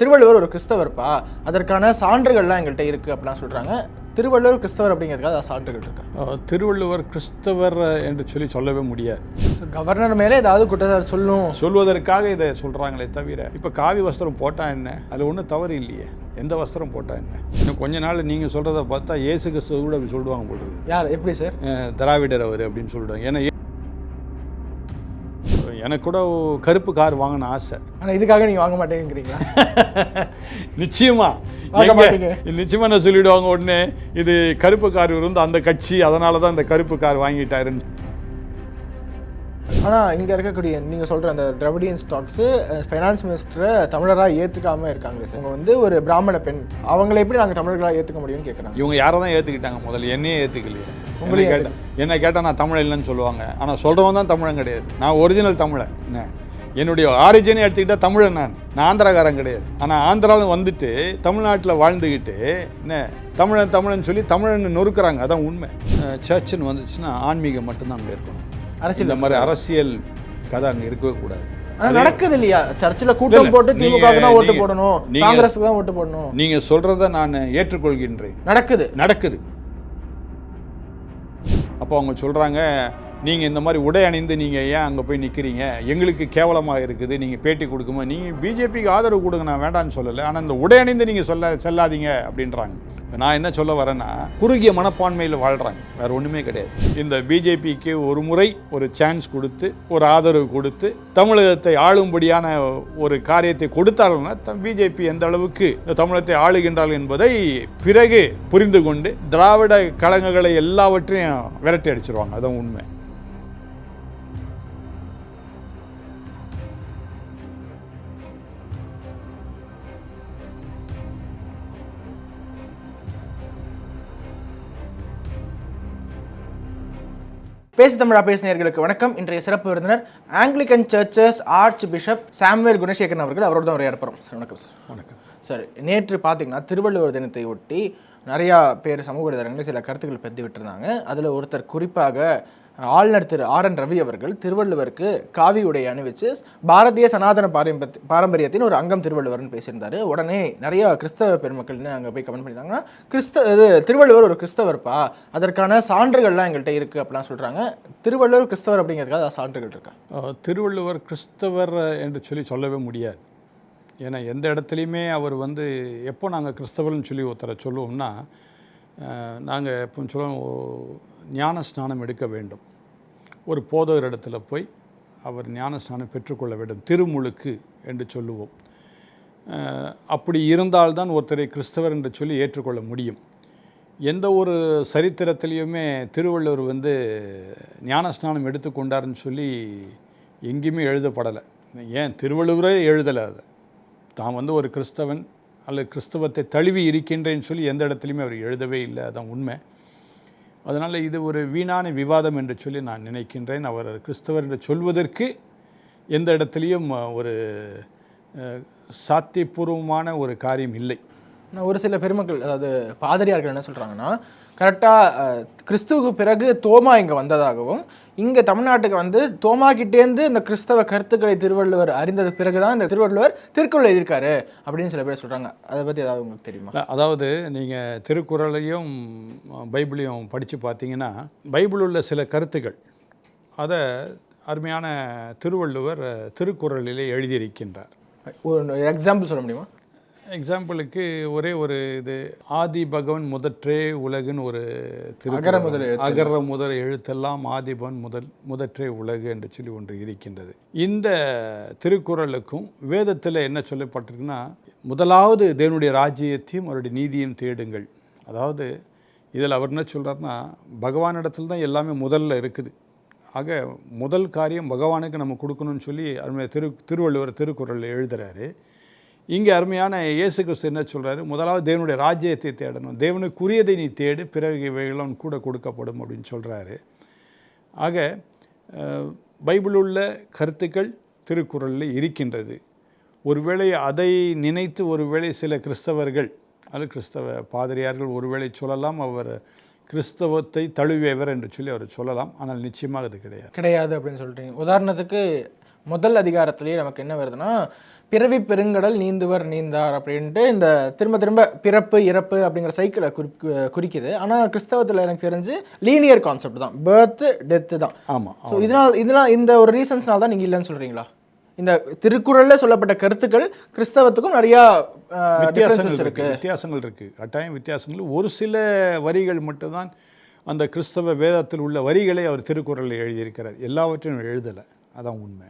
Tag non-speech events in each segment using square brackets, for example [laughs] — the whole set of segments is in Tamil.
திருவள்ளுவர் ஒரு கிறிஸ்தவர்ப்பா? அதற்கான சான்றுகள்லாம் எங்கள்கிட்ட இருக்குது அப்படிலாம் சொல்கிறாங்க திருவள்ளுவர் கிறிஸ்தவர் அப்படிங்கிறதுக்காக அதாவது சான்றுகள் இருக்கா. திருவள்ளுவர் கிறிஸ்தவர் என்று சொல்லி சொல்லவே முடியாது. கவர்னர் மேலே ஏதாவது குற்றச்சாட்டு சொல்லும். சொல்வதற்காக இதை சொல்கிறாங்களே தவிர இப்போ காவி வஸ்திரம் போட்டால் என்ன? அதில் ஒன்றும் தவறு இல்லையே. எந்த வஸ்திரம் போட்டால் என்ன? இன்னும் கொஞ்ச நாள் நீங்கள் சொல்கிறத பார்த்தா இயேசு கிறிஸ்துவ கூட அப்படி சொல்லுவாங்க இருக்கு. யார்? எப்படி சார்? திராவிடர் அவர் அப்படின்னு சொல்லிடுவாங்க ஏன்னா எனக்கு கூட கருப்பு கார் வாங்கணும் ஆசை. ஆனால் இதுக்காக நீங்கள் வாங்க மாட்டேங்கிறீங்களா? [laughs] நிச்சயமா. வாங்க மாட்டீங்க. நிச்சயமா என்ன சொல்லிடுவாங்க உடனே இது கருப்பு கார் இருந்து அந்த கட்சி அதனால தான் இந்த கருப்பு கார் வாங்கிட்டாருன்னு. ஆனால் இங்கே இருக்கக்கூடிய நீங்கள் சொல்கிற அந்த திராவிடியன் ஸ்டாக்ஸு ஃபைனான்ஸ் மினிஸ்டரை தமிழராக ஏற்றுக்காமல் இருக்காங்க சார். அவங்க வந்து ஒரு பிராமண பெண். அவங்களை எப்படி நாங்கள் தமிழர்களாக ஏற்றுக்க முடியும்னு கேட்குறாங்க இவங்க யாரை தான் ஏற்றுக்கிட்டாங்க முதல்ல என்னையே ஏற்றுக்கலையே உங்களை கேட்டேன். என்ன கேட்டால் நான் தமிழ் இல்லைன்னு சொல்லுவாங்க. ஆனால் சொல்கிறவன் தான் தமிழன் கிடையாது. நான் ஒரிஜினல் தமிழன். என்ன? என்னுடைய ஆரிஜினே எடுத்துக்கிட்டால் தமிழன் நான். நான் ஆந்திராக்காரன் கிடையாது. ஆனால் ஆந்திராவில் வந்துட்டு தமிழ்நாட்டில் வாழ்ந்துக்கிட்டு என்ன தமிழன் தமிழன் சொல்லி தமிழன் நொறுக்குறாங்க. அதான் உண்மை. சர்ச்சுன்னு வந்துச்சுன்னா ஆன்மீகம் மட்டும்தான் அங்கே இருக்கணும். அரசியல் இந்த மாதிரி அரசியல் கதை அங்கே இருக்கவே கூடாது. நடக்குது இல்லையா சர்ச்சில் கூட்டம் போட்டு நீங்க- திமுக தான் ஓட்டு நீங்க- போடணும். நீங்க- காங்கிரஸுக்கு தான் ஓட்டு போடணும். நீங்கள் சொல்கிறத நான் ஏற்றுக்கொள்கின்றேன். நடக்குது. நடக்குது. அப்போ அவங்க சொல்கிறாங்க நீங்கள் இந்த மாதிரி உடை அணிந்து நீங்கள் ஏன் அங்கே போய் நிற்கிறீங்க எங்களுக்கு கேவலமாக இருக்குது நீங்கள் பேட்டி கொடுக்கும்போது நீங்கள் பிஜேபிக்கு ஆதரவு கொடுங்க நான் வேண்டாம்னு சொல்லலை. ஆனால் இந்த உடை அணிந்து நீங்கள் சொல்ல செல்லாதீங்க அப்படின்றாங்க. இப்போ நான் என்ன சொல்ல வரேன்னா குறுகிய மனப்பான்மையில் வாழ்கிறாங்க வேறு ஒன்றுமே கிடையாது. இந்த பிஜேபிக்கு ஒரு முறை ஒரு சான்ஸ் கொடுத்து ஒரு ஆதரவு கொடுத்து தமிழகத்தை ஆளும்படியான ஒரு காரியத்தை கொடுத்தாங்கன்னா பிஜேபி எந்த அளவுக்கு இந்த தமிழகத்தை ஆளுகின்றாள் என்பதை பிறகு புரிந்து கொண்டு திராவிட கழகங்களை எல்லாவற்றையும் விரட்டி அடிச்சிருவாங்க. அதான் உண்மை. பேசு தமிழா பேசு வணக்கம். இன்றைய சிறப்பு விருந்தினர் Anglican churches archbishop Samuel Gunasekaran அவர்கள் அவரோட தான் உரையாட போகிறோம் சார் வணக்கம் சார். வணக்கம். சார் நேற்று பார்த்தீங்கன்னா திருவள்ளுவர் தினத்தை ஒட்டி நிறையா பேர் சமூக வலைதளங்களில் சில கருத்துக்கள் பதிவு விட்டுருந்தாங்க. அதில் ஒருத்தர் குறிப்பாக ஆளுநர் திரு ஆர் என் ரவி அவர்கள் திருவள்ளுவருக்கு காவி உடை அணிவிச்சு பாரதிய சனாதன பாரம்பரிய பாரம்பரியத்தின் ஒரு அங்கம் திருவள்ளுவர்னு பேசியிருந்தாரு. உடனே நிறைய கிறிஸ்தவ பெருமக்கள்னு அங்கே போய் கமெண்ட் பண்ணியிருந்தாங்கன்னா கிறிஸ்த இது திருவள்ளுவர் ஒரு கிறிஸ்தவர்ப்பா? அதற்கான சான்றுகள்லாம் எங்கள்கிட்ட இருக்குது அப்படிலாம் சொல்கிறாங்க திருவள்ளுவர் கிறிஸ்தவர் அப்படிங்கிறதுக்காக சான்றுகள் இருக்கா? திருவள்ளுவர் கிறிஸ்தவர் என்று சொல்லி சொல்லவே முடியாது. ஏன்னா எந்த இடத்துலையுமே அவர் வந்து எப்போ நாங்கள் கிறிஸ்தவர்னு சொல்லி ஒருத்தரை சொல்லுவோம்னா நாங்கள் இப்போ சொல்லுவோம் ஞான ஸ்நானம் எடுக்க வேண்டும். ஒரு போதகர் இடத்துல போய் அவர் ஞானஸ்நானம் பெற்றுக்கொள்ள வேண்டும். திருமுழுக்கு என்று சொல்லுவோம். அப்படி இருந்தால்தான் ஒருத்தரை கிறிஸ்தவர் என்று சொல்லி ஏற்றுக்கொள்ள முடியும். எந்த ஒரு சரித்திரத்திலையுமே திருவள்ளுவர் வந்து ஞானஸ்நானம் எடுத்துக்கொண்டாருன்னு சொல்லி எங்கேயுமே எழுதப்படலை. ஏன்? திருவள்ளுவரே எழுதலை அதை. தான் வந்து ஒரு கிறிஸ்தவன் அல்லது கிறிஸ்தவத்தை தழுவி இருக்கின்றேன்னு சொல்லி எந்த இடத்துலையுமே அவர் எழுதவே இல்லை. அதான் உண்மை. அதனால் இது ஒரு வீணான விவாதம் என்று சொல்லி நான் நினைக்கின்றேன். அவர் கிறிஸ்தவர் என்று சொல்வதற்கு எந்த இடத்துலையும் ஒரு சாத்தியபூர்வமான ஒரு காரியம் இல்லை. ஒரு சில பெருமக்கள் அதாவது பாதிரியார்கள் என்ன சொல்கிறாங்கன்னா கரெக்டாக கிறிஸ்துவுக்கு பிறகு தோமா இங்கே வந்ததாகவும் இங்கே தமிழ்நாட்டுக்கு வந்து தோமா கிட்டேருந்து இந்த கிறிஸ்தவ கருத்துக்களை திருவள்ளுவர் அறிந்தது பிறகு தான் இந்த திருவள்ளுவர் திருக்குறள் எழுதியிருக்காரு அப்படின்னு சில பேர் சொல்கிறாங்க அதை பற்றி ஏதாவது உங்களுக்கு தெரியுமா? அதாவது நீங்கள் திருக்குறளையும் பைபிளையும் படித்து பார்த்தீங்கன்னா பைபிள் உள்ள சில கருத்துக்கள் அதை அருமையான திருவள்ளுவர் திருக்குறளிலே எழுதியிருக்கின்றார். ஒரு எக்ஸாம்பிள் சொல்ல முடியுமா? எக்ஸாம்பிளுக்கு ஒரே ஒரு இது ஆதி பகவன் முதற்றே உலகுன்னு ஒரு திருக்குறள். அகர முதல். அகர முதல் எழுத்தெல்லாம் ஆதிபன் முதல் முதற்றே உலகு என்று சொல்லி ஒன்று இருக்கின்றது இந்த திருக்குறளுக்கும் வேதத்தில் என்ன சொல்லப்பட்டிருக்குன்னா முதலாவது தேவனுடைய ராஜ்யத்தையும் அவருடைய நீதியையும் தேடுங்கள் அதாவது இதில் அவர் என்ன சொல்றாருன்னா பகவானிடத்தில் தான் எல்லாமே முதல்ல இருக்குது ஆக முதல் காரியம் பகவானுக்கு நம்ம கொடுக்கணும்னு சொல்லி அருமையா திரு திருவள்ளுவர் திருக்குறளில் எழுதுறாரு இங்கே அருமையான இயேசு கிறிஸ்து என்ன சொல்கிறாரு முதலாவது தேவனுடைய ராஜ்யத்தை தேடணும். தேவனுக்குரியதை நீ தேடு பிறகு இவைகளும் கூட கொடுக்கப்படும் அப்படின்னு சொல்கிறாரு ஆக பைபிள் உள்ள கருத்துக்கள் திருக்குறளில் இருக்கின்றது. ஒருவேளை அதை நினைத்து ஒருவேளை சில கிறிஸ்தவர்கள் அது கிறிஸ்தவ பாதிரியார்கள் ஒருவேளை சொல்லலாம் அவர் கிறிஸ்தவத்தை தழுவியவர் என்று சொல்லி அவர் சொல்லலாம். ஆனால் நிச்சயமாக அது கிடையாது. கிடையாது அப்படின்னு சொல்கிறீங்க உதாரணத்துக்கு முதல் அதிகாரத்திலேயே நமக்கு என்ன வருதுன்னா பிறவி பெருங்கடல் நீந்துவர் நீந்தார் அப்படின்ட்டு இந்த திரும்ப திரும்ப பிறப்பு இறப்பு அப்படிங்கிற சைக்கிளை குறி குறிக்குது. ஆனால் கிறிஸ்தவத்தில் எனக்கு தெரிஞ்சு லீனியர் கான்செப்ட் தான். பர்த் டெத்து தான். ஆமாம் ஸோ இதனால் இதனால் இந்த ஒரு ரீசன்ஸ்னால தான் நீங்கள் இல்லைன்னு சொல்கிறீங்களா இந்த திருக்குறள்ல சொல்லப்பட்ட கருத்துக்கள் கிறிஸ்தவத்துக்கும் நிறையா வித்தியாசங்கள் டிஃபரன்சஸ் இருக்கு. இருக்கு. வித்தியாசங்கள் இருக்கு. கட்டாயம் வித்தியாசங்கள். ஒரு சில வரிகள் மட்டும்தான் அந்த கிறிஸ்தவ வேதத்தில் உள்ள வரிகளை அவர் திருக்குறளில் எழுதியிருக்கிறார். எல்லாவற்றையும் எழுதலை. அதான் உண்மை.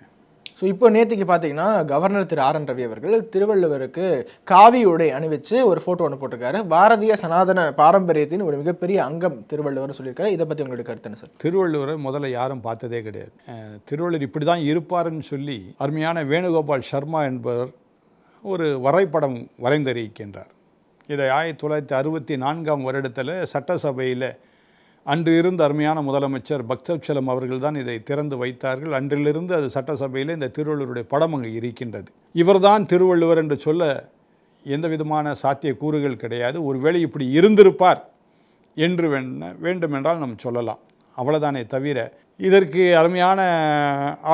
ஸோ இப்போ நேற்றுக்கு பார்த்தீங்கன்னா governor Thiru R N Ravi அவர்கள் திருவள்ளுவருக்கு காவி உடை அணிவிச்சு ஒரு ஃபோட்டோ ஒன்று போட்டிருக்காரு. பாரதிய சனாதன பாரம்பரியத்தின் ஒரு மிகப்பெரிய அங்கம் திருவள்ளுவர் சொல்லியிருக்காரு. இதை பற்றி உங்களுடைய கருத்து என்ன சார்? திருவள்ளுவரை முதல்ல யாரும் பார்த்ததே கிடையாது. திருவள்ளுவர் இப்படி தான் இருப்பாருன்னு சொல்லி அருமையான வேணுகோபால் சர்மா என்பவர் ஒரு வரைபடம் வரைந்தறிக்கின்றார் இதை ஆயிரத்தி தொள்ளாயிரத்தி அறுபத்தி நான்காம் வருடத்தில் சட்டசபையில் அன்று இருந்த அருமையான முதலமைச்சர் பக்தவச்சலம் அவர்கள் தான் இதை திறந்து வைத்தார்கள். அன்றிலிருந்து அது சட்டசபையில் இந்த திருவள்ளுவருடைய படம் அங்கு இருக்கின்றது. இவர்தான் திருவள்ளுவர் என்று சொல்ல எந்த விதமான சாத்திய கூறுகள் கிடையாது. ஒருவேளை இப்படி இருந்திருப்பார் என்று வேண வேண்டுமென்றால் நாம் சொல்லலாம். அவ்வளோதானே தவிர இதற்கு அருமையான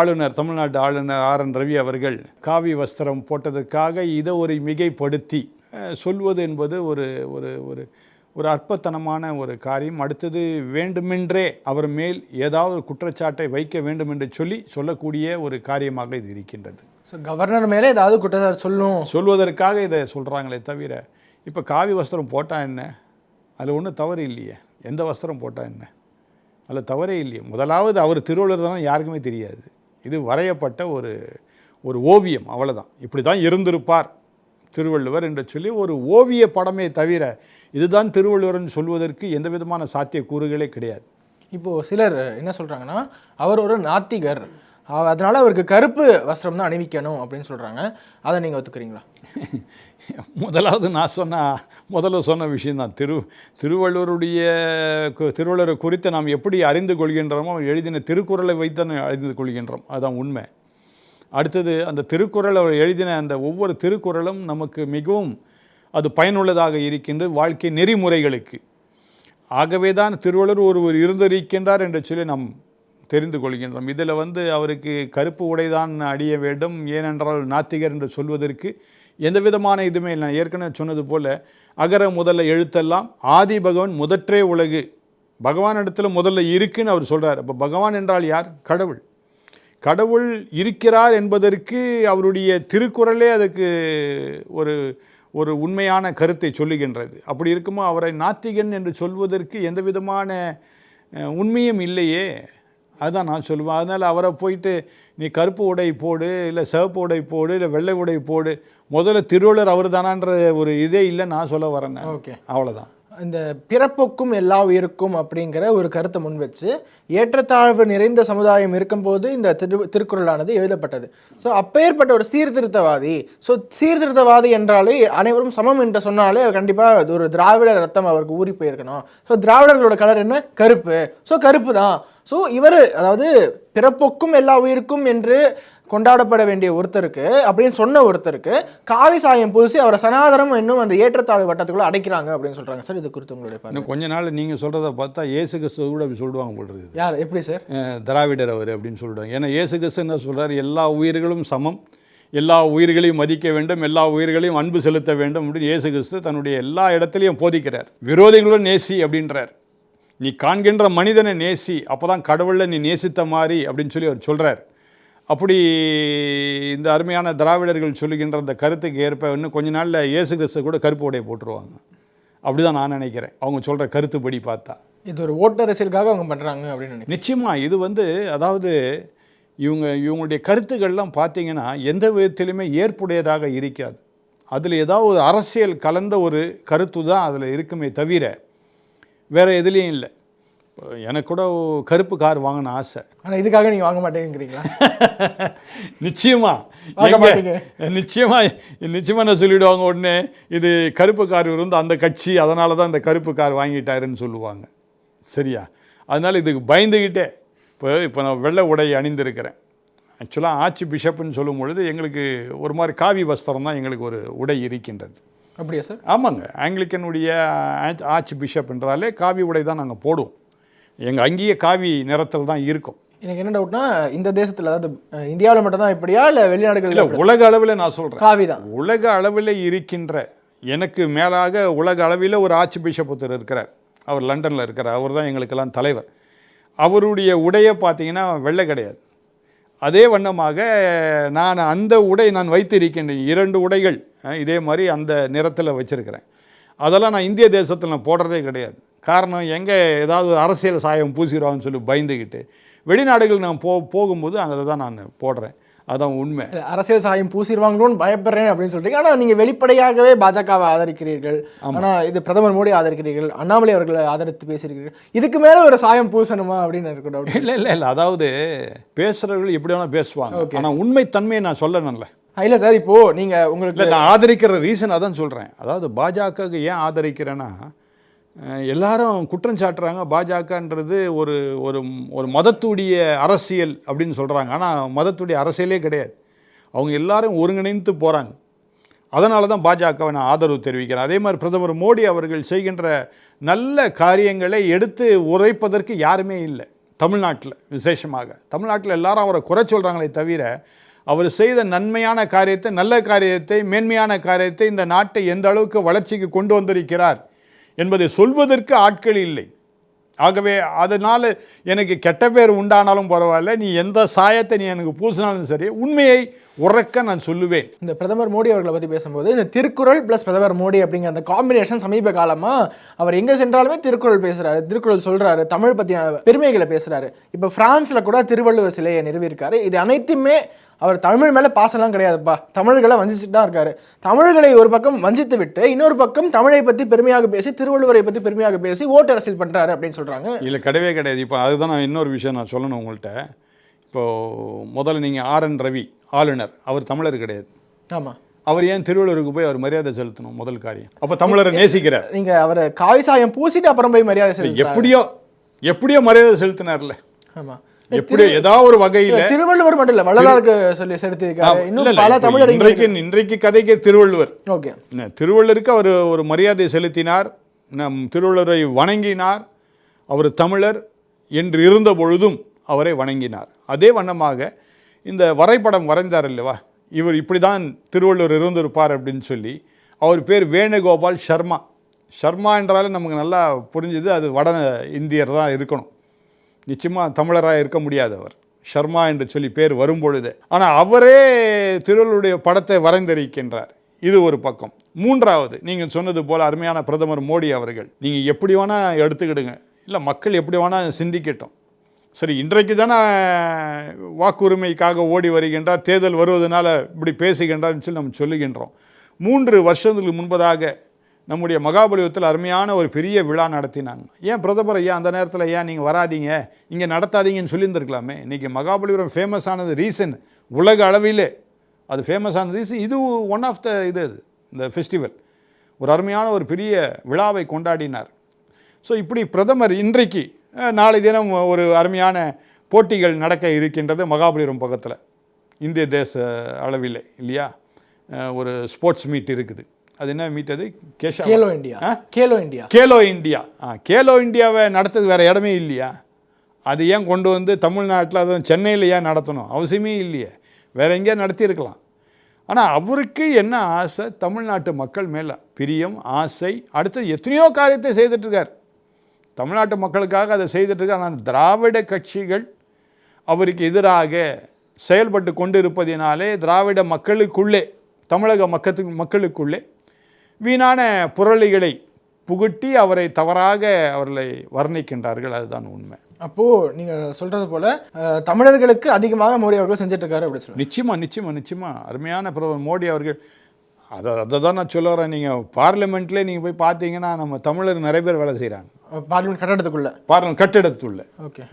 ஆளுநர் தமிழ்நாட்டு ஆளுநர் ஆர் என் ரவி அவர்கள் காவி வஸ்திரம் போட்டதற்காக இதை ஒரு மிகைப்படுத்தி சொல்வது என்பது ஒரு ஒரு ஒரு ஒரு அற்பத்தனமான ஒரு காரியம். அடுத்தது வேண்டுமென்றே அவர் மேல் ஏதாவது ஒரு குற்றச்சாட்டை வைக்க வேண்டும் என்று சொல்லி சொல்லக்கூடிய ஒரு காரியமாக இது இருக்கின்றது. ஸோ கவர்னர் மேலே ஏதாவது குற்றச்சாட்டு சொல்லும் சொல்வதற்காக இதை சொல்கிறாங்களே தவிர இப்போ காவி வஸ்திரம் போட்டால் என்ன? அதில் ஒன்றும் தவறு இல்லையே. எந்த வஸ்திரம் போட்டால் என்ன? அதில் தவறே இல்லையே. முதலாவது அவர் திருவள்ளுவர் தான் யாருக்குமே தெரியாது. இது வரையப்பட்ட ஒரு ஒரு ஓவியம் அவ்வளவுதான். இப்படி தான் இருந்திருப்பார். திருவள்ளுவர் என்று சொல்லி ஒரு ஓவிய படமே தவிர இதுதான் திருவள்ளுவர்னு சொல்வதற்கு எந்த விதமான சாத்திய கூறுகளே கிடையாது. இப்போ சிலர் என்ன சொல்றாங்கன்னா அவர் ஒரு நாத்திகர். அதனால அவருக்கு கருப்பு வஸ்திரம் தான் அணிவிக்கணும் அப்படின்னு சொல்றாங்க. அதை நீங்க ஒத்துக்கிறீங்களா? [laughs] முதலாவது நான் சொன்ன முதல்ல சொன்ன விஷயம்தான் திரு திருவள்ளுவருடைய திருவள்ளுவரை குறித்து நாம் எப்படி அறிந்து கொள்கின்றோமோ எழுதின திருக்குறளை வைத்து அறிந்து கொள்கின்றோம். அதுதான் உண்மை. அடுத்தது அந்த திருக்குறள் அவர் எழுதின அந்த ஒவ்வொரு திருக்குறளும் நமக்கு மிகவும் அது பயனுள்ளதாக இருக்கின்ற வாழ்க்கை நெறிமுறைகளுக்கு. ஆகவே தான் திருவள்ளுவர் ஒருவர் இருந்திருக்கின்றார் என்று சொல்லி நாம் தெரிந்து கொள்கின்றோம். இதில் வந்து அவருக்கு கருப்பு உடைதான் அடிய வேண்டும் ஏனென்றால் நாத்திகர் என்று சொல்வதற்கு எந்த விதமான இதுவுமே இல்லை. நான் ஏற்கனவே சொன்னது போல் அகர முதல்ல எழுத்தெல்லாம் ஆதி பகவான் முதற்றே உலகு. பகவான் இடத்துல முதல்ல இருக்குன்னு அவர் சொல்கிறார் அப்போ பகவான் என்றால் யார்? கடவுள். கடவுள் இருக்கிறார் என்பதற்கு அவருடைய திருக்குறளே அதுக்கு ஒரு ஒரு உண்மையான கருத்தை சொல்லுகின்றது. அப்படி இருக்குமோ அவரை நாத்திகன் என்று சொல்வதற்கு எந்த விதமான உண்மையும் இல்லையே. அதுதான் நான் சொல்லுவேன். அதனால் அவரை போயிட்டு நீ கருப்பு உடை போடு இல்லை சிவப்பு உடை போடு இல்லை வெள்ளை உடை போடு. முதல்ல திருவள்ளுவர் அவர் தானான்ற ஒரு இதே இல்லை நான் சொல்ல வரேன் ஓகே. அவ்வளோதான் இந்த பிறப்புக்கும் எல்லா உயிருக்கும் அப்படிங்கிற ஒரு கருத்தை முன் வச்சு ஏற்றத்தாழ்வு நிறைந்த சமுதாயம் இருக்கும்போது இந்த திரு திருக்குறளானது எழுதப்பட்டது. ஸோ அப்பேற்பட்ட ஒரு சீர்திருத்தவாதி. ஸோ சீர்திருத்தவாதி என்றாலே அனைவரும் சமம் என்று சொன்னாலே கண்டிப்பாக அது ஒரு திராவிட ரத்தம் அவருக்கு ஊறி போயிருக்கணும். ஸோ திராவிடர்களோட கலர் என்ன? கருப்பு. ஸோ கருப்பு தான். ஸோ இவர் அதாவது பிறப்புக்கும் எல்லா உயிருக்கும் என்று கொண்டாடப்பட வேண்டிய ஒருத்தருக்கு அப்படின்னு சொன்ன ஒருத்தருக்கு காவி சாயம் பூசி அவரை சனாதனம் இன்னும் அந்த ஏற்றத்தாழ்வு வட்டத்துக்குள்ள அடைக்கிறாங்க அப்படின்னு சொல்றாங்க. சார் இது குறித்து உங்களுடைய இன்னும் கொஞ்ச நாள் நீங்கள் சொல்கிறத பார்த்தா இயேசு கிறிஸ்துவ கூட அப்படி சொல்லுவாங்க போல் இருக்குது. யார் எப்படி சார்? திராவிடர் அவர் அப்படின்னு சொல்லிடுவாங்க. ஏன்னா இயேசு கிறிஸ்து என்ன எல்லா உயிர்களும் சமம். எல்லா உயிர்களையும் மதிக்க வேண்டும். எல்லா உயிர்களையும் அன்பு செலுத்த வேண்டும் அப்படின்னு இயேசு கிறிஸ்து தன்னுடைய எல்லா இடத்துலையும் போதிக்கிறார். விரோதிகளுடன் நேசி அப்படின்றார். நீ காண்கின்ற மனிதனை நேசி அப்போ தான் கடவுளில் நீ நேசித்த மாதிரி அப்படின்னு சொல்லி அவர் சொல்கிறார் அப்படி இந்த அருமையான திராவிடர்கள் சொல்லுகின்ற அந்த கருத்துக்கு ஏற்ப இன்னும் கொஞ்ச நாளில் இயேசு கிறிஸ்து கூட கருப்பு உடைய போட்டுருவாங்க. அப்படிதான் நான் நினைக்கிறேன். அவங்க சொல்ற கருத்துப்படி பார்த்தா. இது ஒரு ஓட்டு அரசியலுக்காக அவங்க பண்றாங்க அப்படின்னு நினைக்கிறேன். நிச்சயமா இது வந்து அதாவது இவங்க இவங்களுடைய கருத்துக்கள்லாம் பார்த்தீங்கன்னா எந்த விதத்திலுமே ஏற்புடையதாக இருக்காது. அதில் ஏதாவது ஒரு அரசியல் கலந்த ஒரு கருத்து தான் அதில் இருக்குமே தவிர வேற எதுலேயும் இல்லை. எனக்கு கூட கருப்பு கார் வாங்கின ஆசை. ஆனா இதுக்காக நீங்க வாங்க மாட்டேங்கிறீங்களா? [laughs] நிச்சயமா. வாங்க எங்க- மாட்டீங்க. நிச்சயமா நிச்சயமா என்ன சொல்லிடுவாங்க உடனே இது கருப்பு கார் இருந்து அந்த கட்சி அதனால தான் இந்த கருப்பு கார் வாங்கிட்டாருன்னு சொல்லுவாங்க. சரியா? அதனால இதுக்கு பயந்துக்கிட்டே இப்போ இப்போ நான் வெள்ளை உடை அணிந்திருக்கிறேன். ஆக்சுவலாக ஆட்சி பிஷப்னு சொல்லும் பொழுது எங்களுக்கு ஒரு மாதிரி காவி வஸ்திரம் தான் எங்களுக்கு ஒரு உடை இருக்கின்றது. அப்படியா சார்? ஆமாங்க. ஆங்கிலிக்கனுடைய ஆட்சி பிஷப் என்றாலே காவி உடை தான் நாங்கள் போடுவோம். எங்கள் அங்கேயே காவி நிறத்தில் தான் இருக்கும். எனக்கு என்ன டவுட்னா இந்த தேசத்துல அதாவது இந்தியாவுல மட்டும் தான் இப்படியா இல்ல இல்லை வெளிநாடுகள் உலக அளவில் நான் சொல்கிறேன் காவி தான் உலக அளவில் இருக்கின்ற எனக்கு மேலாக உலக அளவில் ஒரு ஆட்சி பிஷப் ஒருத்தர் இருக்கிறார். அவர் லண்டனில் இருக்கிறார். அவர் தான் எங்களுக்கெல்லாம் தலைவர். அவருடைய உடையை பார்த்தீங்கன்னா வெள்ளை கிடையாது. அதே வண்ணமாக நான் அந்த உடை நான் வைத்திருக்கின்றேன். இரண்டு உடைகள் இதே மாதிரி அந்த நிறத்தில் வச்சிருக்கிறேன். அதெல்லாம் நான் இந்திய தேசத்தில் நான் போடுறதே கிடையாது. காரணம் எங்கே ஏதாவது அரசியல் சாயம் பூசிடுவாங்கன்னு சொல்லி பயந்துக்கிட்டு வெளிநாடுகள் நான் போ போகும்போது அங்கே தான் நான் போடுறேன். அதான் உண்மை. அரசியல் சாயம் பூசிடுவாங்களோன்னு பயப்படுறேன் அப்படின்னு சொல்றீங்க ஆனா நீங்க வெளிப்படையாகவே பாஜகவை ஆதரிக்கிறீர்கள். ஆனா இது பிரதமர் மோடி ஆதரிக்கிறீர்கள். அண்ணாமலை அவர்களை ஆதரித்து பேசியிருக்கிறீர்கள். இதுக்கு மேல ஒரு சாயம் பூசணுமா அப்படின்னு டவுட் இல்லை இல்லை இல்லை. அதாவது பேசுகிறவர்கள் எப்படி வேணால் பேசுவாங்க. ஆனால் உண்மை தன்மையை நான் சொல்லணும்ல. இல்ல சார் இப்போ நீங்க உங்களுக்கு நான் ஆதரிக்கிற ரீசன் அதான் சொல்கிறேன் அதாவது பாஜகவுக்கு ஏன் ஆதரிக்கிறேன்னா எல்லாரும் குற்றம் சாட்டுறாங்க. பாஜகன்றது ஒரு ஒரு ஒரு மதத்துடைய அரசியல் அப்படின்னு சொல்கிறாங்க ஆனால் மதத்துடைய அரசியலே கிடையாது. அவங்க எல்லாரும் ஒருங்கிணைந்து போகிறாங்க அதனால தான் பாஜகவை நான் ஆதரவு தெரிவிக்கிறேன். அதே மாதிரி பிரதமர் மோடி அவர்கள் செய்கின்ற நல்ல காரியங்களை எடுத்து உரைப்பதற்கு யாருமே இல்லை. தமிழ்நாட்டில் விசேஷமாக. தமிழ்நாட்டில் எல்லாரும் அவரை குறை சொல்கிறாங்களே தவிர அவர் செய்த நன்மையான காரியத்தை நல்ல காரியத்தை மேன்மையான காரியத்தை இந்த நாட்டை எந்த அளவுக்கு வளர்ச்சிக்கு கொண்டு வந்திருக்கிறார் என்பதை சொல்வதற்கு ஆட்கள் இல்லை. ஆகவே அதனால் எனக்கு கெட்ட பேர் உண்டானாலும் பரவாயில்ல நீ எந்த சாயத்தை நீ எனக்கு பூசினாலும் சரி உண்மையை உறக்க நான் சொல்லுவேன். இந்த பிரதமர் மோடி அவர்களை பத்தி பேசும்போது இந்த திருக்குறள் பிளஸ் பிரதமர் மோடி அப்படிங்கிற அந்த காம்பினேஷன் சமீப காலமா அவர் எங்க சென்றாலுமே திருக்குறள் பேசுறாரு திருக்குறள் சொல்றாரு தமிழ் பத்தின பெருமைகளை பேசுறாரு. இப்ப பிரான்ஸ்ல கூட திருவள்ளுவர் சிலையை நிறுவியிருக்காரு. இது அனைத்துமே அவர் தமிழ் மேல பாசம்லாம் கிடையாதுப்பா. தமிழர்களை வஞ்சிச்சுட்டு தான் இருக்காரு. தமிழர்களை ஒரு பக்கம் வஞ்சித்து விட்டு இன்னொரு பக்கம் தமிழை பத்தி பெருமையாக பேசி திருவள்ளுவரை பத்தி பெருமையாக பேசி ஓட்டு அரசியல் பண்றாரு அப்படின்னு சொல்றாங்க. இல்லை கிடையவே கிடையாது. இப்போ அதுதான் நான் இன்னொரு விஷயம் நான் சொல்லணும் உங்கள்கிட்ட இப்போது முதல்ல நீங்கள் ஆர் என் ரவி ஆளுநர். அவர் தமிழர் கிடையாது. ஆமா. அவர் ஏன் திருவள்ளூருக்கு போய் அவர் மரியாதை செலுத்தணும்? முதல் காரியம். அப்போ தமிழரை நேசிக்கிறார். நீங்க அவரை காவிசாயம் பூசிட்டு அப்புறம் போய் மரியாதை செலுத்துறாரு. எப்படியோ எப்படியோ மரியாதை செலுத்தினார்ல. ஆமா. எப்படியோ ஏதாவது ஒரு வகையில் திருவள்ளுவர் மட்டும் இல்ல வள்ளலாருக்கு சொல்லி செலுத்தியிருக்காரு. இன்னும் பல இன்றைக்கு தமிழறிஞர்கள் இன்றைக்கு கதைக்கு திருவள்ளுவர். ஓகே. திருவள்ளுவருக்கு அவர் ஒரு மரியாதை செலுத்தினார். நம் திருவள்ளுவரை வணங்கினார். அவர் தமிழர் என்று இருந்த பொழுதும் அவரை வணங்கினார். அதே வண்ணமாக இந்த வரைபடம் வரைந்தார் இல்லவா? இவர் இப்படி தான் திருவள்ளுவர் இருந்திருப்பார் அப்படின்னு சொல்லி அவர் பேர் வேணுகோபால் சர்மா. சர்மா என்றாலே நமக்கு நல்லா புரிஞ்சுது அது வட இந்தியர் தான் இருக்கணும். நிச்சயமாக தமிழராக இருக்க முடியாது அவர். ஷர்மா என்று சொல்லி பேர் வரும்பொழுது. ஆனால் அவரே திருவள்ளுடைய படத்தை வரைந்திருக்கின்றார். இது ஒரு பக்கம். மூன்றாவது நீங்கள் சொன்னது போல் அருமையான பிரதமர் மோடி அவர்கள் நீங்கள் எப்படி வேணால் எடுத்துக்கிடுங்க. இல்லை மக்கள் எப்படி வேணால் சிந்திக்கட்டும். சரி இன்றைக்கு தானே வாக்குரிமைக்காக ஓடி வருகின்றார் தேர்தல் வருவதனால இப்படி பேசுகின்றார்னு சொல்லி நம்ம சொல்லுகின்றோம். மூன்று வருஷங்களுக்கு முன்பதாக நம்முடைய மகாபலிபுரத்தில் அருமையான ஒரு பெரிய விழா நடத்தினாங்க. ஏன் பிரதமர் ஐயா அந்த நேரத்தில் ஏன் நீங்கள் வராதீங்க இங்கே நடத்தாதீங்கன்னு சொல்லியிருந்திருக்கலாமே. இன்றைக்கி மகாபலிபுரம் ஃபேமஸ் ஆனது ரீசன் உலக அளவிலே. அது ஃபேமஸ் ஆனது ரீசன் இது ஒன் ஆஃப் த இது அது இந்த ஃபெஸ்டிவல் ஒரு அருமையான ஒரு பெரிய விழாவை கொண்டாடினார். ஸோ இப்படி பிரதமர் இன்றைக்கு நாளை தினம் ஒரு அருமையான போட்டிகள் நடக்க இருக்கின்றது மகாபலிபுரம் பக்கத்தில். இந்திய தேச அளவில் இல்லையா? ஒரு ஸ்போர்ட்ஸ் மீட் இருக்குது. அது என்ன மீட் அது? கேஷா Khelo India. Khelo India. Khelo India. ஆ கேலோ இந்தியாவை நடத்துறது வேறு இடமே இல்லையா? அது ஏன் கொண்டு வந்து தமிழ்நாட்டில் அதுவும் சென்னையில் ஏன் நடத்தணும்? அவசியமே இல்லையே. வேற எங்கேயா நடத்தியிருக்கலாம். ஆனால் அவருக்கு என்ன ஆசை? தமிழ்நாட்டு மக்கள் மேலே பிரியம் ஆசை. அடுத்து எத்தனையோ காரியத்தை செய்துட்ருக்கார் தமிழ்நாட்டு மக்களுக்காக அதை செய்துட்ருக்கார் ஆனால் திராவிட கட்சிகள் அவருக்கு எதிராக செயல்பட்டு கொண்டிருப்பதினாலே திராவிட மக்களுக்குள்ளே தமிழக மக்கத்து மக்களுக்குள்ளே வீணான புரளிகளை புகுட்டி அவரை தவறாக அவர்களை வர்ணிக்கின்றார்கள். அதுதான் உண்மை. அப்போ நீங்க சொல்றது போல தமிழர்களுக்கு அதிகமாக மோடி அவர்கள் செஞ்சுட்டு இருக்காரு அப்படின்னு சொல்லுவாங்க. நிச்சயமா நிச்சயமா நிச்சயமா. அருமையான பிரதமர் மோடி அவர்கள். அதை அதை தான் நான் சொல்ல வரேன். நீங்கள் பார்லிமெண்ட்லேயே நீங்கள் போய் பார்த்தீங்கன்னா நம்ம தமிழர் நிறைய பேர் வேலை செய்கிறாங்க பார்லிமெண்ட் கட்டடத்துக்குள்ள. பார்லிமெண்ட் கட்டிடத்துள்ள ஓகே.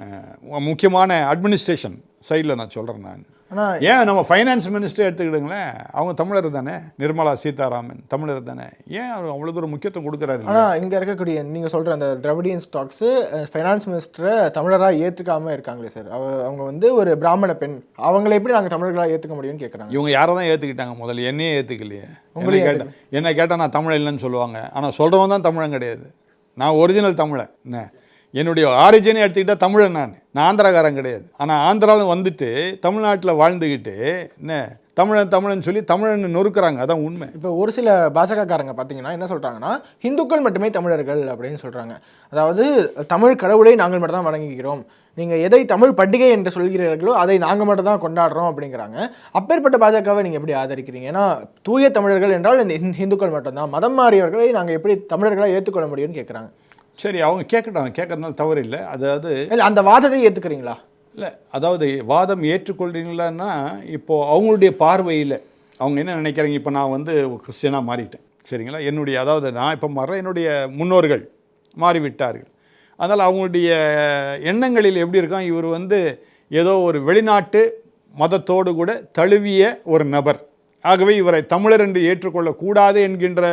முக்கியமான அட்மினிஸ்ட்ரேஷன் சைடில் நான் சொல்கிறேன் நான். ஆனா ஏன் நம்ம ஃபைனான்ஸ் மினிஸ்டர் எடுத்துக்கிடுங்களேன் அவங்க தமிழர் தானே நிர்மலா சீதாராமன் தமிழர் தானே. ஏன் அவர் அவ்வளோ தூரம் முக்கியத்துவம் கொடுக்குறாரு ஆனா இங்க இருக்கக்கூடிய நீங்க சொல்ற அந்த திராவிடியன் ஸ்டாக்ஸ் ஃபைனான்ஸ் மினிஸ்டரை தமிழரா ஏத்துக்காம இருக்காங்களே சார் அவங்க வந்து ஒரு பிராமண பெண். அவங்களை எப்படி நாங்க தமிழர்களா ஏத்துக்க முடியும்னு கேக்குறாங்க? இவங்க யாரை தான் ஏற்றுக்கிட்டாங்க முதல்ல? என்னையே ஏற்றுக்கலையே உங்களையும் கேட்டேன் என்ன கேட்டால் நான் தமிழ் இல்லைன்னு சொல்லுவாங்க. ஆனால் சொல்கிறவன் தான் தமிழன் கிடையாது. நான் ஒரிஜினல் தமிழன். என்ன? என்னுடைய ஆரிஜினை எடுத்துக்கிட்டால் தமிழன் நான். நான் ஆந்திராக்காரன் கிடையாது. ஆனால் ஆந்திராவில் வந்துட்டு தமிழ்நாட்டில் வாழ்ந்துக்கிட்டு என்ன? தமிழன் தமிழன் சொல்லி தமிழன் நொறுக்குறாங்க. அதான் உண்மை. இப்போ ஒரு சில பாஜகக்காரங்க பார்த்தீங்கன்னா என்ன சொல்றாங்கன்னா இந்துக்கள் மட்டுமே தமிழர்கள் அப்படின்னு சொல்றாங்க. அதாவது தமிழ் கடவுளை நாங்கள் மட்டும் தான் வணங்குகிறோம். நீங்க எதை தமிழ் பண்டிகை என்று சொல்கிறீர்களோ அதை நாங்கள் மட்டும் தான் கொண்டாடுறோம் அப்படிங்கிறாங்க. அப்பேற்பட்ட பாஜகவை நீங்க எப்படி ஆதரிக்கிறீங்க? ஏன்னா தூய தமிழர்கள் என்றால் இந்த இந்து- இந்துக்கள் மட்டும்தான் மதம் மாறியவர்களை நாங்கள் எப்படி தமிழர்களை ஏற்றுக்கொள்ள முடியும்னு கேட்குறாங்க சரி அவங்க கேட்கட்டும் கேட்கறதுனால தவறு இல்லை அதாவது இல்லை அந்த வாதத்தை ஏற்றுக்கிறீங்களா இல்லை அதாவது வாதம் ஏற்றுக்கொள்கிறீங்களான்னா இப்போது அவங்களுடைய பார்வையில் அவங்க என்ன நினைக்கிறாங்க? இப்போ நான் வந்து கிறிஸ்டியனாக மாறிட்டேன். சரிங்களா? என்னுடைய அதாவது நான் இப்போ மாற என்னுடைய முன்னோர்கள் மாறிவிட்டார்கள். அதனால் அவங்களுடைய எண்ணங்களில் எப்படி இருக்கான்? இவர் வந்து ஏதோ ஒரு வெளிநாட்டு மதத்தோடு கூட தழுவிய ஒரு நபர். ஆகவே இவரை தமிழர் என்று ஏற்றுக்கொள்ளக்கூடாது என்கின்ற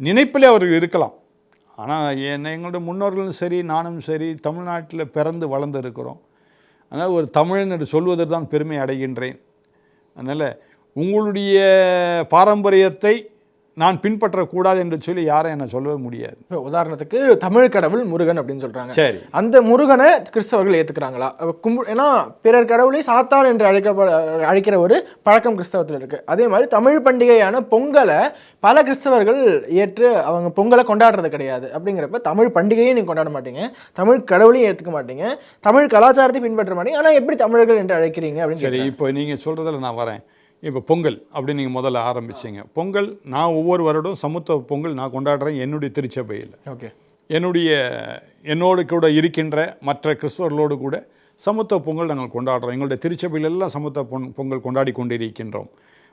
நினைப்பிலே அவர்கள் இருக்கலாம். ஆனால் என்ன எங்களுடைய முன்னோர்களும் சரி நானும் சரி தமிழ்நாட்டில் பிறந்து வளர்ந்து இருக்கிறோம். அதனால் ஒரு தமிழன் என்று சொல்வதற்கு தான் பெருமை அடைகின்றேன். அதனால் உங்களுடைய பாரம்பரியத்தை நான் பின்பற்றக்கூடாது என்று சொல்லி யாரும் என்னை சொல்லவே முடியாது. இப்போ உதாரணத்துக்கு தமிழ் கடவுள் முருகன் அப்படின்னு சொல்றாங்க. சரி. அந்த முருகனை கிறிஸ்தவர்கள் ஏத்துக்கிறாங்களா? அப்ப கும்பு ஏன்னா பிறர் கடவுளை சாத்தான் என்று அழைக்க அழைக்கிற ஒரு பழக்கம் கிறிஸ்தவத்தில் இருக்கு. அதே மாதிரி தமிழ் பண்டிகையான பொங்கலை பல கிறிஸ்தவர்கள் ஏற்று அவங்க பொங்கலை கொண்டாடுறது கிடையாது. அப்படிங்கிறப்ப தமிழ் பண்டிகையை நீங்க கொண்டாட மாட்டீங்க. தமிழ் கடவுளையும் ஏத்துக்க மாட்டீங்க. தமிழ் கலாச்சாரத்தை பின்பற்ற மாட்டீங்க. ஆனா எப்படி தமிழர்கள் என்று அழைக்கிறீங்க அப்படின்னு சரி இப்போ நீங்கள் சொல்கிறதில் நான் வரேன். இப்போ பொங்கல் அப்படின்னு நீங்கள் முதல்ல ஆரம்பிச்சீங்க. பொங்கல் நான் ஒவ்வொரு வருடம் சமத்துவ பொங்கல் நான் கொண்டாடுறேன். என்னுடைய திருச்சபையில். ஓகே. என்னுடைய என்னோடு கூட இருக்கின்ற மற்ற கிறிஸ்தவர்களோடு கூட சமத்துவ பொங்கல் நாங்கள் கொண்டாடுறோம். எங்களுடைய திருச்சபையில் எல்லாம் சமத்துவ பொங் பொங்கல் கொண்டாடி கொண்டிருக்கின்றோம்.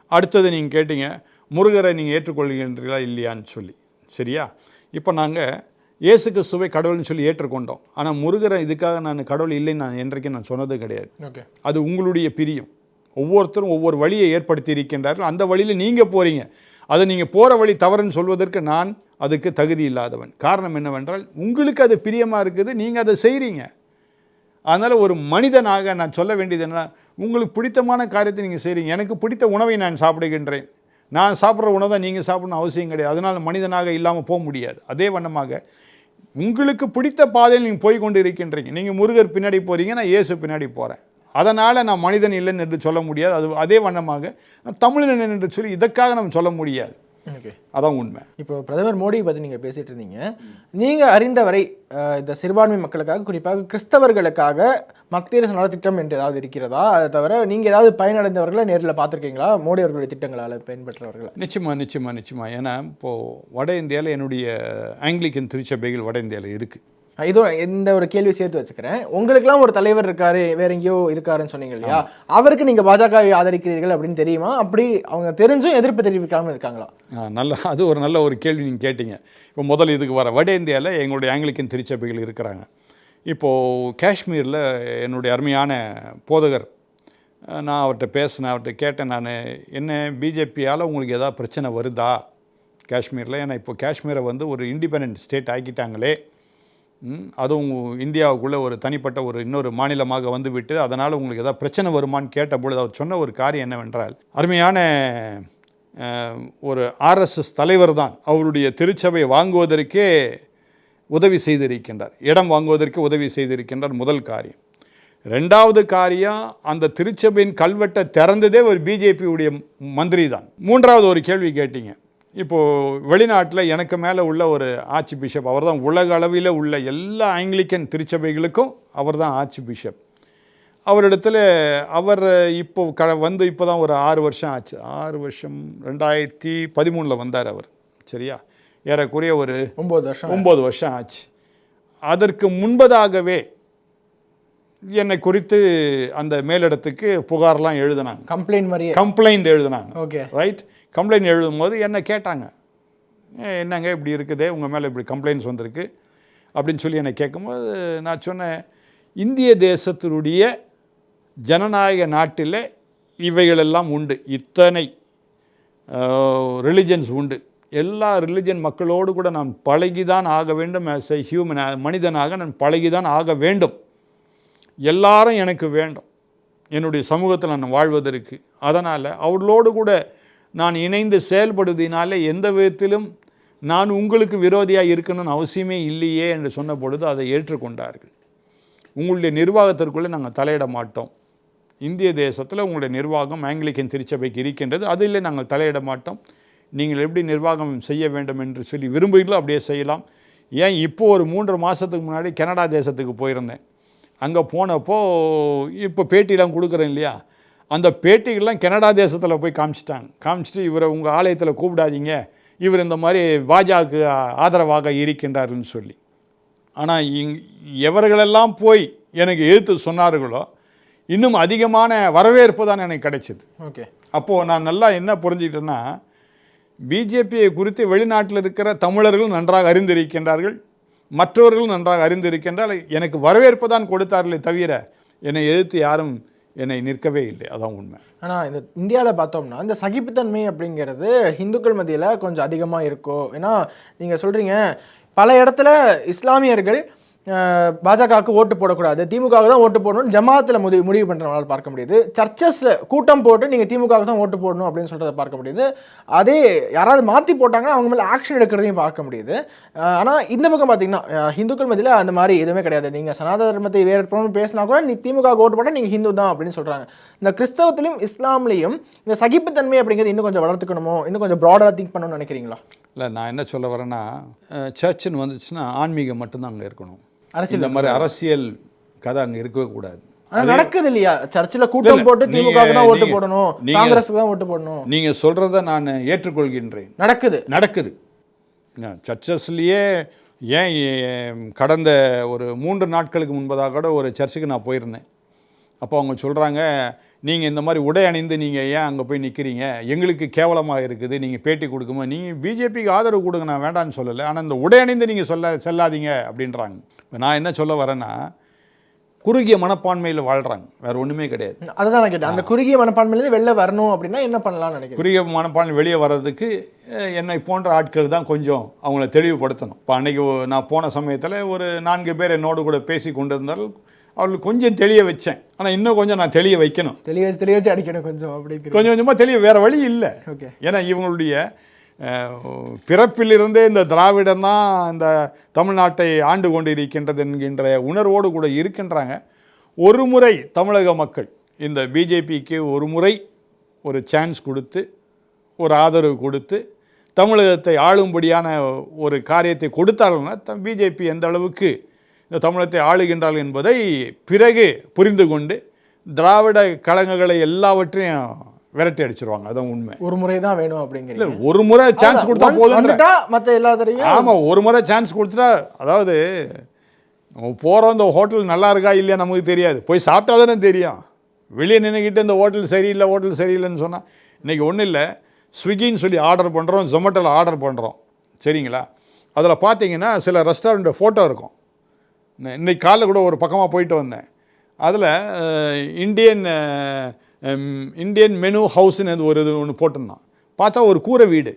அடுத்தது நீங்கள் கேட்டீங்க முருகரை நீங்கள் ஏற்றுக்கொள்கின்றீர்களா இல்லையான்னு சொல்லி. சரியா? இப்போ நாங்கள் இயேசு கிறிஸ்துவை கடவுள்னு சொல்லி ஏற்றுக்கொண்டோம். ஆனால் முருகரை இதுக்காக நான் கடவுள் இல்லைன்னு நான் என்றைக்கும் நான் சொன்னது கிடையாது. ஓகே. அது உங்களுடைய பிரியம். ஒவ்வொருத்தரும் ஒவ்வொரு வழியை ஏற்படுத்தி இருக்கின்றார்கள் அந்த வழியில் நீங்கள் போகிறீங்க அதை நீங்கள் போகிற வழி தவறுன்னு சொல்வதற்கு நான் அதுக்கு தகுதி இல்லாதவன். காரணம் என்னவென்றால் உங்களுக்கு அது பிரியமாக இருக்குது நீங்கள் அதை செய்கிறீங்க அதனால் ஒரு மனிதனாக நான் சொல்ல வேண்டியது என்ன உங்களுக்கு பிடித்தமான காரியத்தை நீங்கள் செய்கிறீங்க எனக்கு பிடித்த உணவை நான் சாப்பிடுகின்றேன். நான் சாப்பிட்ற உணவை நீங்கள் சாப்பிடணும் அவசியம் கிடையாது. அதனால் மனிதனாக இல்லாமல் போக முடியாது. அதே வண்ணமாக உங்களுக்கு பிடித்த பாதையில் நீங்கள் போய் கொண்டு இருக்கின்றீங்க. நீங்கள் முருகர் பின்னாடி போகிறீங்க நான் இயேசு பின்னாடி போகிறேன் அதனால் நான் மனிதன் இல்லைன்னு என்று சொல்ல முடியாது. அது அதே வண்ணமாக தமிழன் என்று சொல்லி இதற்காக நம்ம சொல்ல முடியாது. ஓகே. அதான் உண்மை. இப்போ பிரதமர் மோடி பற்றி நீங்கள் பேசிட்டு இருந்தீங்க. நீங்கள் அறிந்தவரை இந்த சிறுபான்மை மக்களுக்காக குறிப்பாக கிறிஸ்தவர்களுக்காக மத்திய அரசு நலத்திட்டம் என்று ஏதாவது இருக்கிறதா? அதை தவிர நீங்கள் ஏதாவது பயனடைந்தவர்களை நேரில் பார்த்துருக்கீங்களா? மோடி அவர்களுடைய திட்டங்களால் பயன்பெற்றவர்களை. நிச்சயமா நிச்சயமா நிச்சயமா. ஏன்னா இப்போது வட இந்தியாவில் என்னுடைய ஆங்கிலிக்கன் திருச்சபைகள் வட இந்தியாவில் இருக்குது இதோ இந்த ஒரு கேள்வி சேர்த்து வச்சுக்கிறேன். உங்களுக்குலாம் ஒரு தலைவர் இருக்காரு வேற எங்கேயோ இருக்காருன்னு சொன்னீங்க இல்லையா? அவருக்கு நீங்கள் பாஜகவை ஆதரிக்கிறீர்கள் அப்படின்னு தெரியுமா? அப்படி அவங்க தெரிஞ்சும் எதிர்ப்பு தெரிவிக்காமல் இருக்காங்களா? நல்ல அது ஒரு நல்ல ஒரு கேள்வி நீங்கள் கேட்டீங்க. இப்போ முதல்ல இதுக்கு வர வட இந்தியாவில் எங்களுடைய ஆங்கிலிக்கன் திருச்சபைகள் இருக்கிறாங்க. இப்போது காஷ்மீரில் என்னுடைய அருமையான போதகர் நான் அவர்கிட்ட பேசினேன் அவர்கிட்ட கேட்டேன் நான் என்ன பிஜேபியால் உங்களுக்கு ஏதாவது பிரச்சனை வருதா? காஷ்மீரில் ஏன்னா இப்போ காஷ்மீரை வந்து ஒரு இண்டிபெண்ட் ஸ்டேட் ஆக்கிட்டாங்களே. அதுவும் இந்தியாவுக்குள்ளே ஒரு தனிப்பட்ட ஒரு இன்னொரு மாநிலமாக வந்துவிட்டு அதனால் உங்களுக்கு ஏதாவது பிரச்சனை வருமான்னு கேட்டபொழுது அவர் சொன்ன ஒரு காரியம் என்னவென்றால் அருமையான ஒரு ஆர்எஸ்எஸ் தலைவர் தான் அவருடைய திருச்சபை வாங்குவதற்கே உதவி செய்திருக்கின்றார். இடம் வாங்குவதற்கு உதவி செய்திருக்கின்றார் முதல் காரியம். ரெண்டாவது காரியம் அந்த திருச்சபையின் கல்வெட்டை திறந்ததே ஒரு பிஜேபியுடைய மந்திரி தான் மூன்றாவது ஒரு கேள்வி கேட்டீங்க. இப்போது வெளிநாட்டில் எனக்கு மேலே உள்ள ஒரு ஆர்ச்சி பிஷப் அவர் தான் உலக அளவில் உள்ள எல்லா ஆங்கிலிக்கன் திருச்சபைகளுக்கும் அவர் தான் ஆர்ச்சி பிஷப் அவரிடத்துல அவர் இப்போ க வந்து இப்போ தான் ஒரு ஆறு வருஷம் ஆச்சு. ஆறு வருஷம் ரெண்டாயிரத்தி பதிமூணில் வந்தார் அவர். சரியா? ஏறக்குறைய ஒரு ஒம்பது வருஷம் ஒம்பது வருஷம் ஆச்சு. அதற்கு முன்பதாகவே என்னை குறித்து அந்த மேலிடத்துக்கு புகார்லாம் எழுதினாங்க. கம்ப்ளைண்ட் மாதிரியே? கம்ப்ளைண்ட் எழுதினாங்க. ஓகே ரைட் கம்ப்ளைண்ட் எழுதும்போது என்ன கேட்டாங்க. "ஏ, என்னங்க இப்படி இருக்குதே? உங்கள் மேலே இப்படி கம்ப்ளைண்ட்ஸ் வந்திருக்கு. அப்படின்னு சொல்லி என்னை கேட்கும்போது நான் சொன்னேன் இந்திய தேசத்தினுடைய ஜனநாயக நாட்டில் இவைகளெல்லாம் உண்டு. இத்தனை ரிலிஜன்ஸ் உண்டு. எல்லா ரிலிஜன் மக்களோடு கூட நான் பழகிதான் ஆக வேண்டும். ஆஸ் எ ஹியூமன் மனிதனாக நான் பழகிதான் ஆக வேண்டும். எல்லாரும் எனக்கு வேண்டும். என்னுடைய சமூகத்தில் நான் வாழ்வதற்கு. அதனால் அவர்களோடு கூட நான் இணைந்து செயல்படுவதினாலே எந்த விதத்திலும் நான் உங்களுக்கு விரோதியாக இருக்கணும்னு அவசியமே இல்லையே என்று சொன்ன பொழுது அதை ஏற்றுக்கொண்டார்கள். உங்களுடைய நிர்வாகத்திற்குள்ளே நாங்கள் தலையிட மாட்டோம். இந்திய தேசத்தில் உங்களுடைய நிர்வாகம் ஆங்கிலிக்கன் திருச்சபைக்கு இருக்கின்றது. அதில் நாங்கள் தலையிட மாட்டோம். நீங்கள் எப்படி நிர்வாகம் செய்ய வேண்டும் என்று சொல்லி விரும்புகிறீங்களோ அப்படியே செய்யலாம். ஏன் இப்போ ஒரு மூன்று மாதத்துக்கு முன்னாடி கனடா தேசத்துக்கு போயிருந்தேன். அங்கே போனப்போ இப்போ பேட்டிலாம் கொடுக்குறேன் இல்லையா? அந்த பேட்டிகள்லாம் கனடா தேசத்தில் போய் காமிச்சிட்டாங்க. காமிச்சிட்டு இவரை உங்கள் ஆலயத்தில் கூப்பிடாதீங்க. இவர் இந்த மாதிரி பாஜக ஆதரவாக இருக்கின்றாருன்னு சொல்லி. ஆனால் இங் எவர்களெல்லாம் போய் எனக்கு எதிர்த்து சொன்னார்களோ இன்னும் அதிகமான வரவேற்பு தான் எனக்கு கிடைச்சிது. ஓகே. அப்போது நான் நல்லா என்ன புரிஞ்சுக்கிட்டேன்னா பிஜேபியை குறித்து வெளிநாட்டில் இருக்கிற தமிழர்களும் நன்றாக அறிந்திருக்கின்றார்கள். மற்றவர்களும் நன்றாக அறிந்திருக்கின்றால் எனக்கு வரவேற்பு தான் கொடுத்தார்களே தவிர என்னை எதிர்த்து யாரும் என்னை நிற்கவே இல்லை. அதான் உண்மை. ஆனால் இந்த இந்தியாவில் பார்த்தோம்னா இந்த சகிப்புத்தன்மை அப்படிங்கிறது இந்துக்கள் மத்தியில் கொஞ்சம் அதிகமாக இருக்கும் ஏன்னா நீங்கள் சொல்கிறீங்க பல இடத்துல இஸ்லாமியர்கள் பாஜகவுக்கு ஓட்டு போடக்கூடாது. திமுகவுக்கு தான் ஓட்டு போடணும்னு ஜமாத்தில் முடிவு முடிவு பண்ணுறவங்களால் பார்க்க முடியுது. சர்ச்சஸில் கூட்டம் போட்டு நீங்கள் திமுகவுக்கு தான் ஓட்டு போடணும் அப்படின்னு சொல்கிறத பார்க்க முடியுது. அதே யாராவது மாற்றி போட்டாங்கன்னா அவங்க மேலே ஆக்ஷன் எடுக்கிறதையும் பார்க்க முடியுது. ஆனால் இந்த பக்கம் பார்த்தீங்கன்னா ஹிந்துக்கள் மத்தியில் அந்த மாதிரி எதுவுமே கிடையாது. நீங்கள் சனாதன தர்மத்தை வேறு பேசினா கூட நீ திமுக ஓட்டு போட்டால் நீங்கள் ஹிந்து தான் அப்படின்னு சொல்கிறாங்க இந்த கிறிஸ்தவத்திலும் இஸ்லாம்லையும் இந்த சகிப்புத்தன்மை அப்படிங்கிறது இன்னும் கொஞ்சம் வளர்த்துக்கணுமோ? இன்னும் கொஞ்சம் ப்ராடராக திங்க் பண்ணணும்னு நினைக்கிறீங்களா? இல்லை நான் என்ன சொல்ல வரேன்னா சர்ச்சுன்னு வந்துச்சுன்னா ஆன்மீகம் மட்டும்தான் அங்கே இருக்கணும். அரசியல் இந்த மாதிரி அரசியல் கதை அங்கே இருக்கவே கூடாது. நடக்குது இல்லையா சர்ச்சில் கூட்டம் போட்டு நீங்க- திமுக தான் ஓட்டு நீங்க- போடணும் நீங்க- காங்கிரஸுக்கு தான் ஓட்டு போடணும். நீங்கள் சொல்கிறத நான் ஏற்றுக்கொள்கின்றேன். நடக்குது. நடக்குது. சர்ச்சஸ்லேயே ஏன் ஏன் கடந்த ஒரு மூன்று நாட்களுக்கு முன்பதாக கூட ஒரு சர்ச்சுக்கு நான் போயிருந்தேன். அப்போ அவங்க சொல்கிறாங்க நீங்கள் இந்த மாதிரி உடை அணிந்து நீங்கள் ஏன் அங்கே போய் நிற்கிறீங்க எங்களுக்கு கேவலமாக இருக்குது நீங்கள் பேட்டி கொடுக்கும்போது நீங்கள் பிஜேபிக்கு ஆதரவு கொடுங்க நான் வேண்டான்னு சொல்லலை. ஆனால் இந்த உடை அணிந்து நீங்கள் சொல்ல செல்லாதீங்க அப்படின்றாங்க. இப்ப நான் என்ன சொல்ல வரேன்னா குறுகிய மனப்பான்மையில் வாழ்கிறாங்க வேறு ஒன்றுமே கிடையாது. அதுதான் நான் கேட்டேன். அந்த குறுகிய மனப்பான்மையிலேருந்து வெளில வரணும் அப்படின்னா என்ன பண்ணலாம்னு நினைக்கிறேன் குறுகிய மனப்பான்மை வெளியே வர்றதுக்கு என்னை போன்ற ஆட்கள் தான் கொஞ்சம் அவங்கள தெளிவுபடுத்தணும். இப்போ அன்னைக்கு ஒ- நான் போன சமயத்தில் ஒரு நான்கு பேர் என்னோடு கூட பேசி கொண்டிருந்தால் அவர்களுக்கு கொஞ்சம் தெளிய வச்சேன். ஆனால் இன்னும் கொஞ்சம் நான் தெளிய வைக்கணும். தெளிய வச்சு தெளிய வச்சு அடிக்கணும் கொஞ்சம் அப்படிங்கிற கொஞ்சம் கொஞ்சமாக தெளிய வேறு வழி இல்லை. ஓகே. ஏன்னா இவங்களுடைய பிறப்பிலிருந்தே இந்த திராவிடம் தான் இந்த தமிழ்நாட்டை ஆண்டு கொண்டு இருக்கின்றது என்கின்ற உணர்வோடு கூட இருக்கின்றாங்க. ஒரு முறை தமிழக மக்கள் இந்த பிஜேபிக்கு ஒரு முறை ஒரு சான்ஸ் கொடுத்து ஒரு ஆதரவு கொடுத்து தமிழகத்தை ஆளும்படியான ஒரு காரியத்தை கொடுத்தார்கள்னா பிஜேபி எந்த அளவுக்கு இந்த தமிழகத்தை ஆளுகின்றார்கள் என்பதை பிறகு புரிந்து கொண்டு திராவிட கழகங்களை எல்லாவற்றையும் விரட்டி அடிச்சிருவாங்க. அதான் உண்மை. ஒரு முறை தான் வேணும் இல்ல அப்படிங்கிறீங்க ஒரு முறை சான்ஸ் கொடுத்தா போதும் மத்த எல்லாத்தையும் ஆமா ஒரு முறை சான்ஸ் கொடுத்துட்டா அதாவது நம்ம போகிறோம் இந்த ஹோட்டல் நல்லா இருக்கா இல்லையா நமக்கு தெரியாது. போய் சாப்பிட்டா தானே தெரியும். வெளியே நின்றுக்கிட்டு இந்த ஹோட்டல் சரியில்லை ஹோட்டல் சரியில்லைன்னு சொன்னால் இன்றைக்கி ஒன்றும் இல்லை. ஸ்விக்கின்னு சொல்லி ஆர்டர் பண்ணுறோம் ஜொமேட்டோவில் ஆர்டர் பண்ணுறோம் சரிங்களா? அதில் பார்த்தீங்கன்னா சில ரெஸ்டாரண்ட்டை ஃபோட்டோ இருக்கும். இன்னைக்கு காலைல கூட ஒரு பக்கமாக போயிட்டு வந்தேன். அதில் இந்தியன் இந்தியன் மெனு ஹவுஸ்னு ஒரு இது ஒன்று போட்டிருந்தான். பார்த்தா ஒரு கூரை வீடு.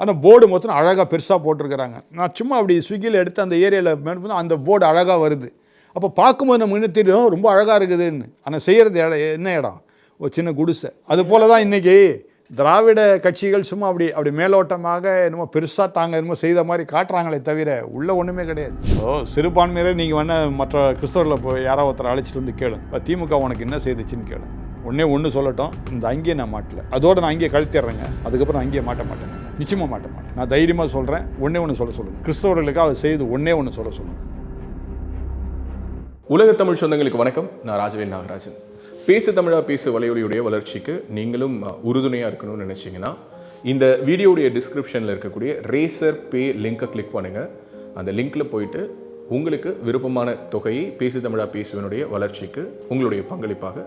ஆனால் போர்டு மொத்தம் அழகாக பெருசாக போட்டிருக்கிறாங்க. நான் சும்மா அப்படி ஸ்விக்கியில் எடுத்து அந்த ஏரியாவில் அந்த போர்டு அழகாக வருது. அப்போ பார்க்கும்போது நம்ம இன்னும் தெரியும்? ரொம்ப அழகாக இருக்குதுன்னு. ஆனால் செய்கிறது இடம் என்ன இடம்? ஒரு சின்ன குடிசை. அது போல தான் இன்றைக்கி திராவிட கட்சிகள் சும்மா அப்படி அப்படி மேலோட்டமாக என்னமோ பெருசாக தாங்க என்னமோ செய்த மாதிரி காட்டுறாங்களே தவிர உள்ளே ஒன்றுமே கிடையாது. ஓ சிறுபான்மையினர் நீங்கள் வேணால் மற்ற கிறிஸ்தவர்களை போய் யாரோ ஒருத்தர் அழைச்சிட்டு வந்து கேளு. இப்போ திமுக உனக்கு என்ன செய்துச்சுன்னு கேளு. ஒன்றே ஒன்று சொல்லட்டும் இந்த அங்கேயே நான் மாட்டல. அதோடு நான் அங்கேயே கழுத்திடுறேங்க. அதுக்கப்புறம் நான் அங்கேயே மாட்ட மாட்டேன் நிச்சயமாக மாட்ட மாட்டேன். நான் தைரியமாக சொல்கிறேன் ஒன்றே ஒன்று சொல்ல சொல்லுங்கள் கிறிஸ்தவர்களுக்கு அதை செய்து ஒன்றே ஒன்று சொல்ல சொல்லுங்கள் உலக தமிழ் சொந்தங்களுக்கு வணக்கம். நான் ராஜவேல் நாகராஜன். பேசு தமிழா பேசு வலையொலியுடைய வளர்ச்சிக்கு நீங்களும் உறுதுணையாக இருக்கணும்னு நினச்சிங்கன்னா இந்த வீடியோடைய டிஸ்கிரிப்ஷனில் இருக்கக்கூடிய ரேசர் பே லிங்கை கிளிக் பண்ணுங்கள் அந்த லிங்க்கில் போயிட்டு உங்களுக்கு விருப்பமான தொகையை பேசு தமிழா பேசுவனுடைய வளர்ச்சிக்கு உங்களுடைய பங்களிப்பாக